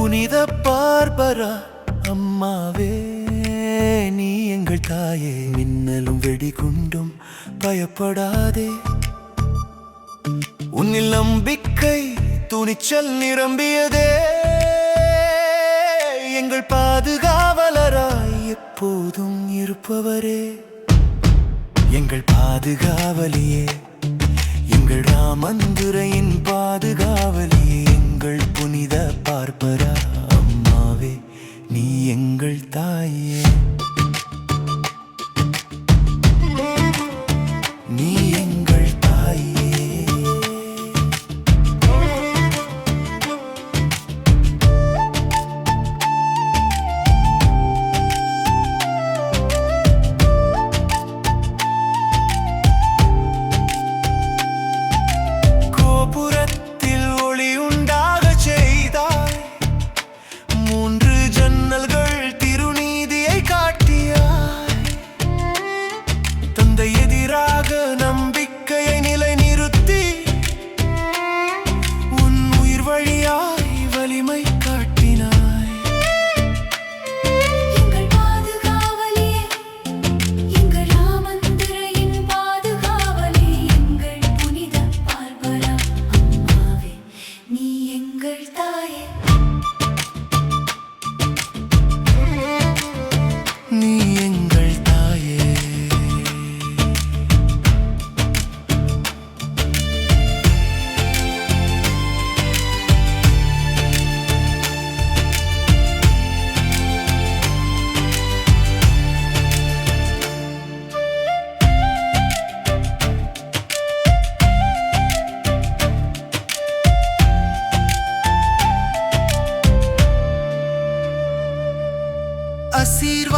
புனித பார்பரா அம்மாவே நீ எங்கள் தாயே. மின்னலும் வெடிகுண்டும் பயப்படாதே. உன்னில் நம்பிக்கை துணிச்சல் நிரம்பியதே. எங்கள் பாதுகாவலராய் எப்போதும் இருப்பவரே. எங்கள் பாதுகாவலியே எங்கள் ராமந்துரையின் பாதுகாவலி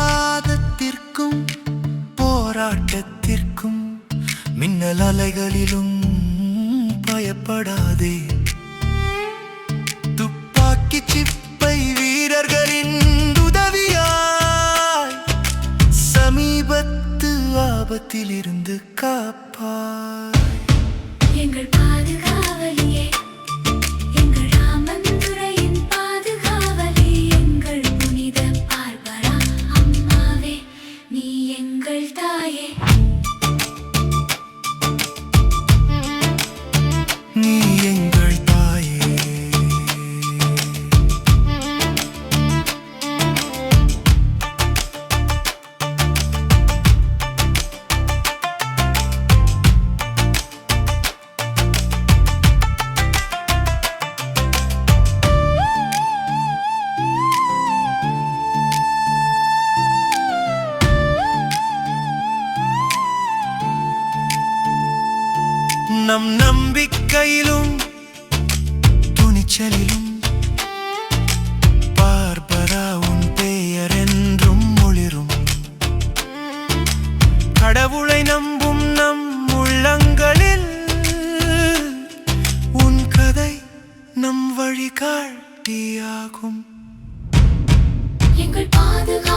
விவாதத்திற்கும் போராட்டத்திற்கும் மின்னல் அலைகளிலும் பயப்படாதே. துப்பாக்கி சிப்பை வீரர்களின் உதவியாய் சமீபத்து ஆபத்திலிருந்து காப்பாய். எங்கள் பாதுகாவலியே எங்கள் நம் நம்பிக்கையிலும் துணிச்சலிலும் பார்பரா உன் பெயர் என்றும் ஒளிரும். கடவுளை நம்பும் நம் உள்ளங்களில் உன் கதை நம் வழிகாட்டியாகும். எங்கள் பாதுகாவலியே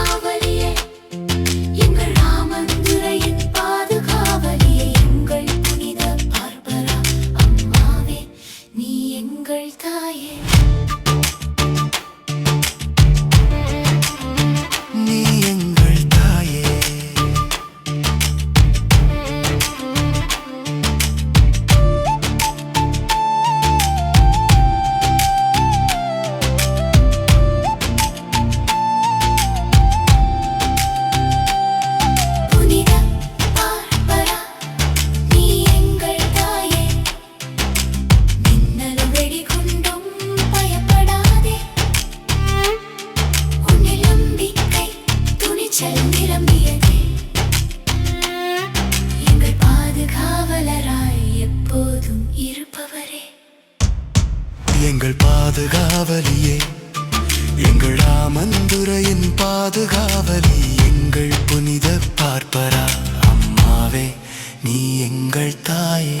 எங்கள் ராமந்துரையின் பாதுகாவலி எங்கள் புனித பார்ப்பரா. அம்மாவே நீ எங்கள் தாயே.